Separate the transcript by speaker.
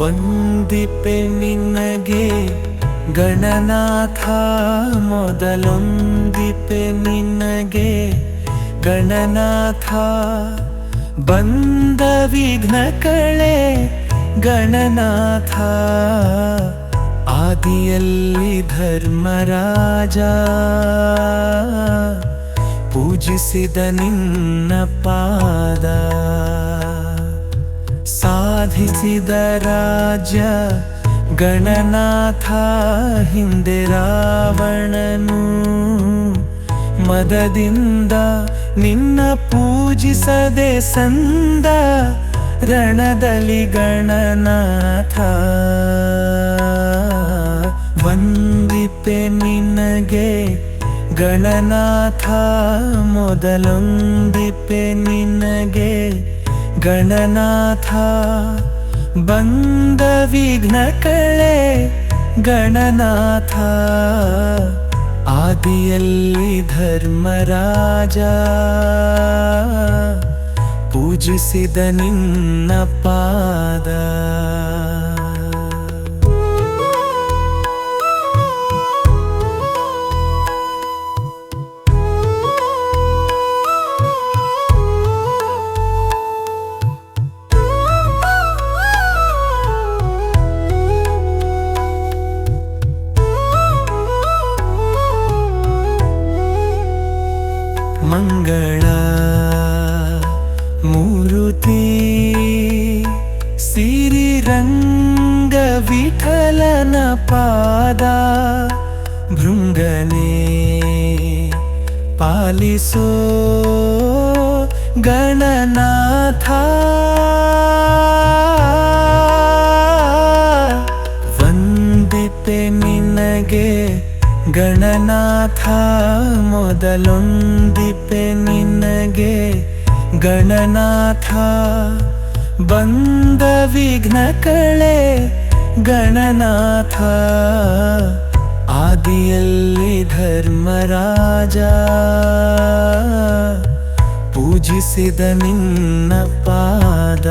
Speaker 1: ವಂದಿಪೆ ನಿನಗೆ ಗಣನಾಥ ಮೊದಲೊಂದಿಪೆ ನಿನಗೆ ಗಣನಾಥ. ಬಂದ ವಿಘ್ನ ಕಳೆ ಗಣನಾಥ. ಆದಿಯಲ್ಲಿ ಧರ್ಮರಾಜ. ಪೂಜಿಸಿದ ನಿನ್ನ ಪಾದ. ಸಾಧಿಸಿದ ರಾಜ, ಗಣನಾಥ, ಹಿಂದೆ ರಾವಣನು. ಮದದಿಂದ ನಿನ್ನ ಪೂಜಿಸದೆ ಸಂದ ರಣದಲ್ಲಿ ಗಣನಾಥ. ವಂದಿಪೆ ನಿನಗೆ ಗಣನಾಥ, ಮೊದಲೊಂದಿಪೆ ನಿನಗೆ ಗಣನಾಥ ಬಂದ ವಿಘ್ನ ಕಳೆ ಗಣನಾಥ. ಆದಿಯಲ್ಲಿ ಧರ್ಮರಾಜ ಪೂಜಿಸಿದ ನಿನ್ನ ಪಾದ. मङ्गळ मूर्तिरिरङ्गविठलनपादा भृङ्गने पालिसो गणनाथा ಗಣನಾಥ ಮೊದಲೊಂದಿಪೆ ನಿನಗೆ ಗಣನಾಥ. ಬಂದ ವಿಘ್ನ ಕಳೆ ಗಣನಾಥ. ಆದಿಯಲ್ಲಿ ಧರ್ಮರಾಜ. ಪೂಜಿಸಿದ ನಿನ್ನ ಪಾದ.